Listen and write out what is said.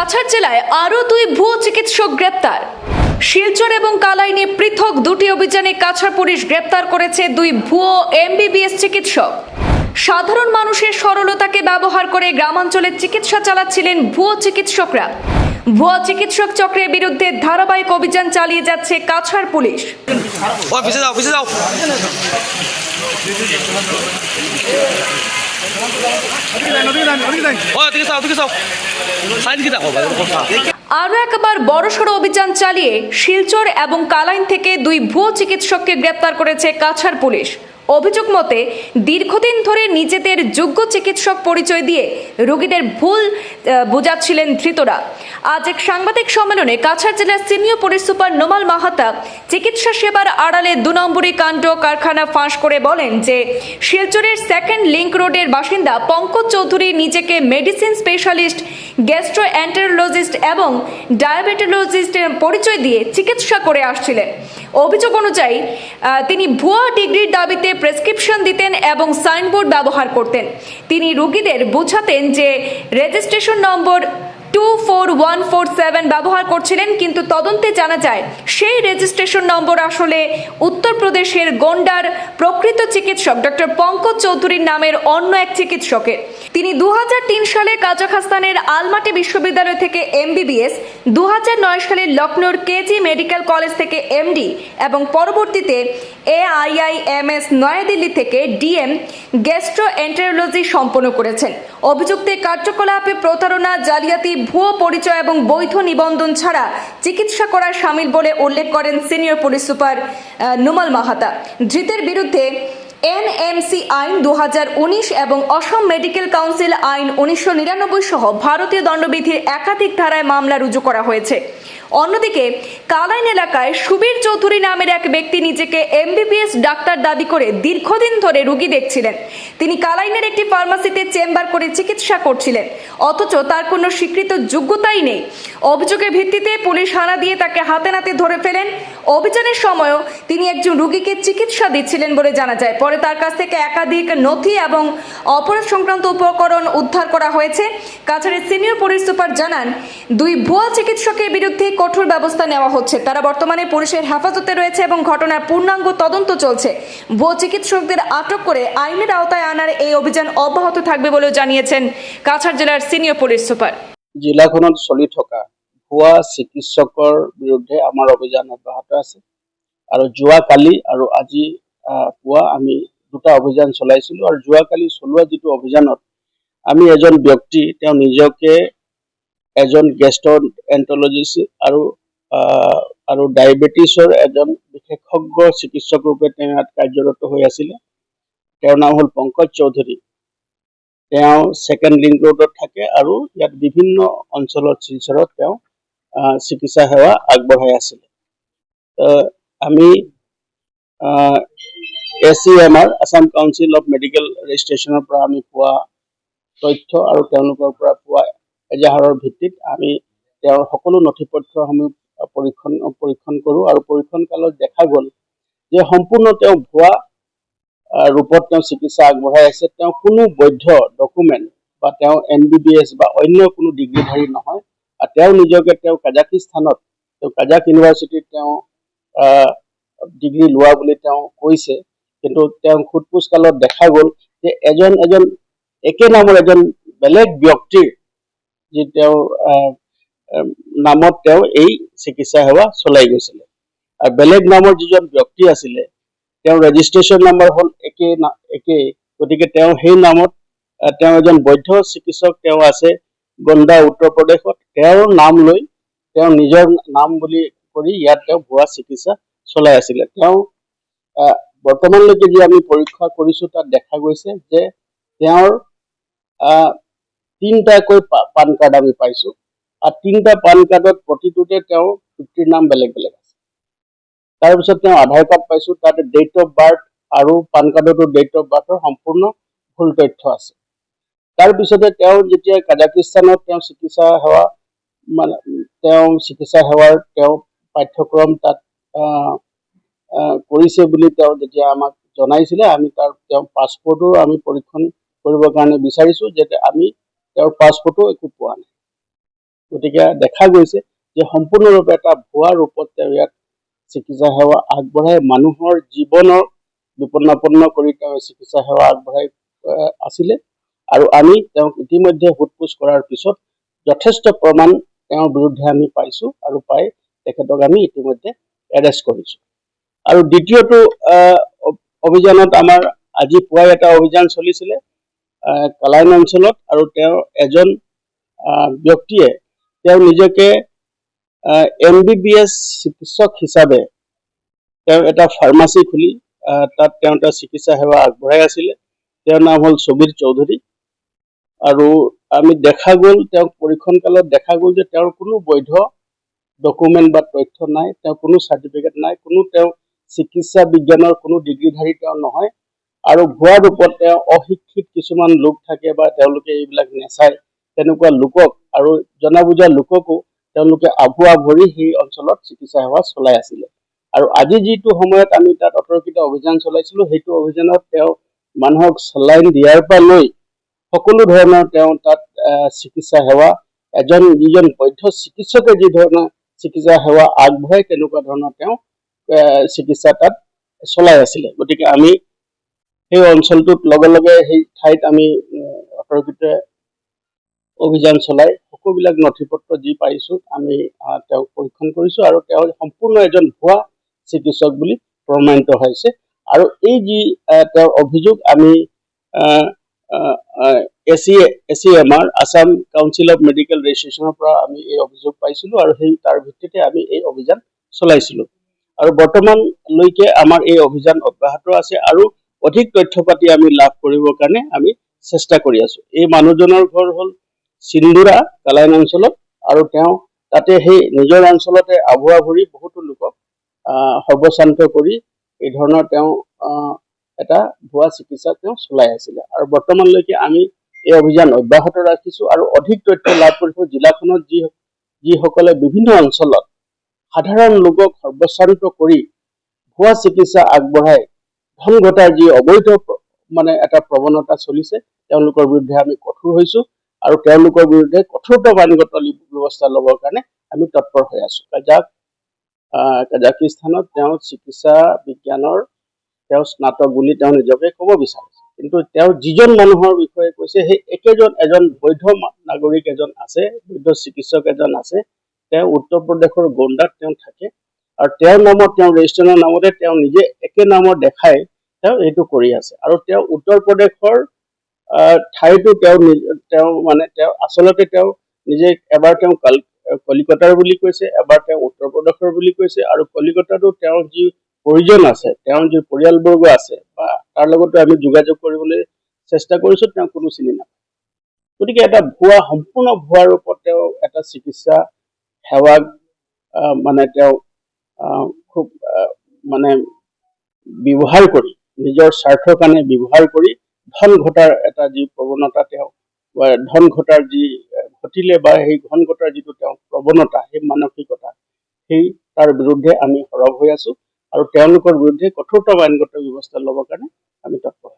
কাছাড় জেলায় আরও দুই ভুয়ো চিকিৎসক গ্রেপ্তার। শিলচর এবং কালাইনে পৃথক দুটি অভিযানে কাছাড় পুলিশ গ্রেপ্তার করেছে দুই ভুয়ো এমবিবিএস চিকিৎসক। সাধারণ মানুষের সরলতাকে ব্যবহার করে গ্রামাঞ্চলে চিকিৎসা চালাচ্ছিলেন ভুয়ো চিকিৎসকরা। ভুয়া চিকিৎসক চক্রের বিরুদ্ধে ধারাবাহিক অভিযান চালিয়ে যাচ্ছে কাছাড় পুলিশ। অফিসে যাও অফিসে যাও। আরও একবার বড়সড় অভিযান চালিয়ে শিলচর এবং কালাইন থেকে দুই ভুয়ো চিকিৎসককে গ্রেপ্তার করেছে কাছার পুলিশ। অভিযোগ মতে, দীর্ঘদিন ধরে নিজেদের যোগ্য চিকিৎসক পরিচয় দিয়ে রোগীদের ভুল বোঝাচ্ছিলেন ধৃতরা। আজ এক সাংবাদিক সম্মেলনে কাছাড় জেলার senior police super Numal Mahata চিকিৎসা সেবার আড়ালে দু নম্বরী কাণ্ড কারখানা ফাঁস করে বলেন যে, শিলচরের সেকেন্ড লিংক রোডের বাসিন্দা পঙ্কজ চৌধুরী নিজেকে মেডিসিন স্পেশালিস্ট গ্যাস্ট্রো অ্যান্টারোলজিস্ট এবং ডায়াবেটোলজিস্টের পরিচয় দিয়ে চিকিৎসা করে আসছিলেন। অভিযোগ অনুযায়ী তিনি ভুয়া ডিগ্রির দাবিতে প্রেসক্রিপশন দিতেন এবং সাইনবোর্ড ব্যবহার করতেন। তিনি রোগীদের বোঝাতেন যে registration number two four one four seven ব্যবহার করছিলেন, কিন্তু তদন্তে জানা যায়, সেই রেজিস্ট্রেশন নম্বর আসলে উত্তরপ্রদেশের গোন্ডার প্রকৃত চিকিৎসক ডক্টর পঙ্কজ চৌধুরীর নামের অন্য এক চিকিৎসকের। তিনি দু হাজার তিন সালে কাজাখস্তানের আলমাটি বিশ্ববিদ্যালয় থেকে এমবিবিএস দু হাজার নয় সালে লখনৌর কেজি মেডিকেল কলেজ থেকে এমডি, এবং পরবর্তীতে এআইআইএমএস নয়াদিল্লি থেকে ডিএম গ্যাস্ট্রো এন্টারোলজি সম্পন্ন করেছেন। অভিযুক্তের কার্যকলাপে প্রতারণা, জালিয়াতি, ভুয়ো পরিচয় এবং বৈধ নিবন্ধন ছাড়া চিকিৎসা করার সামিল বলে উল্লেখ করেন senior police super Numal Mahata. ধৃতের বিরুদ্ধে এনএমসি আইন দু হাজার উনিশ এবং অসম মেডিকেল কাউন্সিল আইন উনিশশো নিরানব্বই সহ ভারতীয় দণ্ডবিধির একাধিক ধারায় মামলা রুজু করা হয়েছে। অন্যদিকে, কালাইন এলাকায় সুবীর চৌধুরী নামের এক ব্যক্তি নিজেকে এমবিবিএস ডাক্তার দাবি করে দীর্ঘদিন ধরে রোগী দেখছিলেন। তিনি কালাইনের একটি ফার্মাসিতে চেম্বার করে চিকিৎসা করছিলেন। অথচ তার কোনো স্বীকৃত যোগ্যতাই নেই। অভিযোগের ভিত্তিতে পুলিশ হানা দিয়ে তাকে হাতে নাতে ধরে ফেলেন। অভিযানের সময়ও তিনি একজন রোগীকে চিকিৎসা দিচ্ছিলেন বলে জানা যায়। পরে তার কাছ থেকে একাধিক নথি এবং অপরাধ সংক্রান্ত উপকরণ উদ্ধার করা হয়েছে। কাছাড়ের সিনিয়র পুলিশ সুপার জানান, দুই ভুয়া চিকিৎসকের বিরুদ্ধে কঠোর ব্যবস্থা নেওয়া হচ্ছে। তারা বর্তমানে পুলিশের হেফাজতে রয়েছে এবং ঘটনার পূর্ণাঙ্গ তদন্ত চলছে। ভুয়া চিকিৎসকদের আটক করে আইনের আওতায় আনার এই অভিযান অব্যাহত থাকবে বলেও জানিয়েছেন কাছাড় জেলার সিনিয়র পুলিশ সুপার। জিলাখনত চলি থকা ভুৱা চিকিৎসকৰ বিৰুদ্ধে আমাৰ অভিযান অব্যাহত আছে। আৰু যোৱাকালি আৰু আজি পুৱা আমি দুটা অভিযান চলাইছিলোঁ। আৰু যোৱাকালি চলোৱা যিটো অভিযানত আমি এজন ব্যক্তি, তেওঁ নিজকে এজন গেষ্ট এন্টলজিষ্ট আৰু আৰু ডায়েবেটিছৰ এজন বিশেষজ্ঞ চিকিৎসক ৰূপে তেওঁ ইয়াত কাৰ্যৰত হৈ আছিলে। তেওঁৰ নাম হ'ল পংকজ চৌধুৰী। তেওঁ ছেকেণ্ড লিংক ৰোডত থাকে আৰু ইয়াত বিভিন্ন অঞ্চলত শিলচৰত তেওঁ চিকিৎসা সেৱা আগবঢ়াই আছিলে। আমি A C M R Assam council of medical ৰেজিষ্ট্ৰেশ্যনৰ পৰা আমি পোৱা তথ্য আৰু তেওঁলোকৰ পৰা পোৱা এজাহাৰৰ ভিত্তিত আমি তেওঁৰ সকলো নথি পত্ৰসমূহ পৰীক্ষণ পৰীক্ষণ কৰোঁ আৰু পৰীক্ষণ কালত দেখা গ'ল যে সম্পূৰ্ণ তেওঁ ভুৱা ৰূপত তেওঁ চিকিৎসা আগবঢ়াই আছে। তেওঁ কোনো বৈধ ডকুমেণ্ট বা তেওঁ এম বি বি এছ বা অন্য কোনো ডিগ্ৰীধাৰী নহয় আৰু তেওঁ নিজকে তেওঁ কাজাকিস্তানত তেওঁ কাজাক ইউনিভাৰ্চিটিত তেওঁ ডিগ্ৰী লোৱা বুলি তেওঁ কৈছে। কিন্তু তেওঁ সোধ পোছ কালত দেখা গ'ল যে এজন এজন একে নামৰ এজন বেলেগ ব্যক্তিৰ যি আহ, নামত তেওঁ এই চিকিৎসা সেৱা চলাই গৈছিলে। আৰু বেলেগ নামৰ যিজন ব্যক্তি আছিলে তেওঁৰ ৰেজিষ্ট্ৰেশ্যন নম্বৰ হ'ল একে একেই গতিকে তেওঁ সেই নামত তেওঁ এজন বৈধ চিকিৎসক তেওঁ আছে গণ্ডা উত্তৰ প্ৰদেশত। তেওঁৰ নাম লৈ তেওঁ নিজৰ নাম বুলি কৰি ইয়াত তেওঁ ভুৱা চিকিৎসা চলাই আছিলে। তেওঁ বৰ্তমানলৈকে যি আমি পৰীক্ষা কৰিছো তাত দেখা গৈছে যে তেওঁৰ তিনিটাকৈ পান কাৰ্ড আমি পাইছো। আৰু তিনিটা পান কাৰ্ডত প্ৰতিটোতে তেওঁৰ পিতৃৰ নাম বেলেগ বেলেগ আছে। তাৰপিছত তেওঁ আধাৰ কাৰ্ড পাইছো, তাত ডেট অফ বাৰ্থ আৰু পান কাৰ্ডতো ডেট অফ বাৰ্থৰ সম্পূৰ্ণ ভুল তথ্য আছে। তাৰপিছতে তেওঁ যেতিয়া কাজাকিস্তানত তেওঁ চিকিৎসা সেৱা মানে তেওঁ চিকিৎসা সেৱাৰ তেওঁ পাঠ্যক্ৰম তাত কৰিছে বুলি তেওঁ যেতিয়া আমাক জনাইছিলে, আমি তাৰ তেওঁৰ পাছপৰ্টো আমি পৰীক্ষণ কৰিবৰ কাৰণে বিচাৰিছো, যাতে আমি তেওঁৰ পাছপৰ্টো একো পোৱা নাই। গতিকে দেখা গৈছে যে সম্পূৰ্ণৰূপে এটা ভুৱা ৰূপত তেওঁ ইয়াত চিকিৎসা সেৱা আগবঢ়াই মানুহৰ জীৱনৰ বিপন্নাপন্ন কৰি তেওঁ চিকিৎসা সেৱা আগবঢ়াই আছিলে আৰু আমি তেওঁক ইতিমধ্যে সোধ-পোছ কৰাৰ পিছত যথেষ্ট প্ৰমাণ তেওঁৰ বিৰুদ্ধে আমি পাইছো আৰু পাই তেখেতক আমি ইতিমধ্যে এৰেষ্ট কৰিছো। আৰু দ্বিতীয়টো অভিযানত আমাৰ আজি পুৱাই এটা অভিযান চলিছিলে। কালাইন অঞ্চলত আৰু তেওঁ এজন ব্যক্তিয়ে তেওঁ নিজকে এম বি বি এছ চিকিৎসক হিচাপে তেওঁ এটা ফাৰ্মাচী খুলি তাত তেওঁ এটা চিকিৎসা সেৱা আগবঢ়াই আছিলে। তেওঁৰ নাম হ'ল ছবিৰ চৌধুৰী। আৰু আমি দেখা গ'ল তেওঁক পৰীক্ষণ কালত দেখা গ'ল যে তেওঁৰ কোনো বৈধ ডকুমেণ্ট বা তথ্য নাই, তেওঁ কোনো চাৰ্টিফিকেট নাই, কোনো তেওঁ চিকিৎসা বিজ্ঞানৰ কোনো ডিগ্ৰীধাৰী তেওঁ নহয়। আৰু ভুৱা ৰূপত তেওঁ অশিক্ষিত কিছুমান লোক থাকে বা তেওঁলোকে এইবিলাক নেচায় তেনেকুৱা লোকক আৰু জনা বুজা লোককো তেওঁলোকে আভুৱা ভৰি সেই অঞ্চলত চিকিৎসা সেৱা চলাই আছিলে। আৰু আজি যিটো সময়ত আমি তাত অতৰ্কিত অভিযান চলাইছিলো সেইটো অভিযানত তেওঁ মানুহক চলাইন দিয়াৰ পৰা লৈ সকলো ধৰণৰ তেওঁ তাত চিকিৎসা সেৱা এজন যিজন বৈধ চিকিৎসকে যি ধৰণৰ চিকিৎসা সেৱা আগবঢ়ায় তেনেকুৱা ধৰণৰ তেওঁ চিকিৎসা তাত চলাই আছিলে। গতিকে আমি সেই অঞ্চলটোত লগে লগে সেই ঠাইত আমি উম, অভিযান চলাই। সকলোবিলাক নথি পত্ৰ যি পাৰিছো আমি তেওঁক পৰীক্ষণ কৰিছো আৰু তেওঁ সম্পূৰ্ণ এজন ভুৱা চিকিৎসক বুলি প্ৰমাণিত হৈছে। আৰু এই যি তেওঁৰ অভিযোগ আমি A C A C M R Assam council of medical ৰেজিষ্ট্ৰেশ্যনৰ পৰা আমি এই অভিযোগ পাইছিলো আৰু সেই তাৰ ভিত্তিতে আমি এই অভিযান চলাইছিলো। আৰু বৰ্তমানলৈকে আমাৰ এই অভিযান অব্যাহত আছে আৰু অধিক তথ্য পাতি আমি লাভ কৰিবৰ কাৰণে আমি চেষ্টা কৰি আছো। এই মানুহজনৰ ঘৰ হ'ল চিন্দুৰা কালাইন অঞ্চলত আৰু তেওঁ তাতে সেই নিজৰ অঞ্চলতে আভুৱা ভৰি বহুতো লোকক সৰ্বশান্ত কৰি এই ধৰণৰ তেওঁ এটা ভুৱা চিকিৎসা তেওঁ চলাই আছিলে। আৰু বৰ্তমানলৈকে আমি এই অভিযান অব্যাহত ৰাখিছো আৰু অধিক তথ্য লাভ কৰিছো জিলাখনত যি, যিসকলে বিভিন্ন অঞ্চলত সাধাৰণ লোকক সৰ্বশান্ত কৰি ভুৱা চিকিৎসা আগবঢ়াই ধন ঘটাৰ যি অবৈধ মানে এটা প্ৰৱণতা চলিছে, তেওঁলোকৰ বিৰুদ্ধে আমি কঠোৰ হৈছো আৰু তেওঁলোকৰ বিৰুদ্ধে কঠোৰতম আইনগত ব্যৱস্থা ল'বৰ কাৰণে আমি তৎপৰ হৈ আছো। কাজাক কাজাকিস্তানত তেওঁ চিকিৎসা বিজ্ঞানৰ তেওঁ স্নাতক বুলি তেওঁ নিজকে ক'ব বিচাৰিছে। কিন্তু তেওঁ যিজন মানুহৰ বিষয়ে কৈছে, সেই একেজন, এজন বৈধ নাগৰিক এজন আছে, বৈধ চিকিৎসক এজন আছে, তেওঁ উত্তৰ প্ৰদেশৰ গোণ্ডাত তেওঁ থাকে। আৰু তেওঁৰ নামত তেওঁ ৰেজিষ্ট্ৰেশ্যনৰ নামতে তেওঁ নিজে একে নামৰ দেখাই তেওঁ এইটো কৰি আছে। আৰু তেওঁ উত্তৰ প্ৰদেশৰ ঠাইতো তেওঁ তেওঁ মানে তেওঁ আচলতে তেওঁ নিজে এবাৰ তেওঁ কাল- কলিকতাৰ বুলি কৈছে, এবাৰ তেওঁ উত্তৰ প্ৰদেশৰ বুলি কৈছে আৰু কলিকতাতো তেওঁৰ যি পৰিজন আছে, তেওঁৰ যি পৰিয়ালবৰ্গ আছে বা তাৰ লগতো আমি যোগাযোগ কৰিবলৈ চেষ্টা কৰিছো, তেওঁ কোনো চিনি নাপায়। গতিকে এটা ভুৱা, সম্পূৰ্ণ ভুৱা ৰূপত তেওঁ এটা চিকিৎসা সেৱাক মানে তেওঁ খুব মানে ব্যৱহাৰ কৰি নিজৰ স্বাৰ্থৰ কাৰণে ব্যৱহাৰ কৰি ধন ঘটাৰ এটা যি প্ৰৱণতা তেওঁ ধন ঘটাৰ যি ঘটিলে বা সেই ধন ঘটাৰ যিটো তেওঁ প্ৰৱণতা, সেই মানসিকতা, সেই তাৰ বিৰুদ্ধে আমি সৰব হৈ আছো আৰু তেওঁলোকৰ বিৰুদ্ধে কঠোৰতম আইনগত ব্যৱস্থা ল'বৰ কাৰণে আমি তৎপৰ।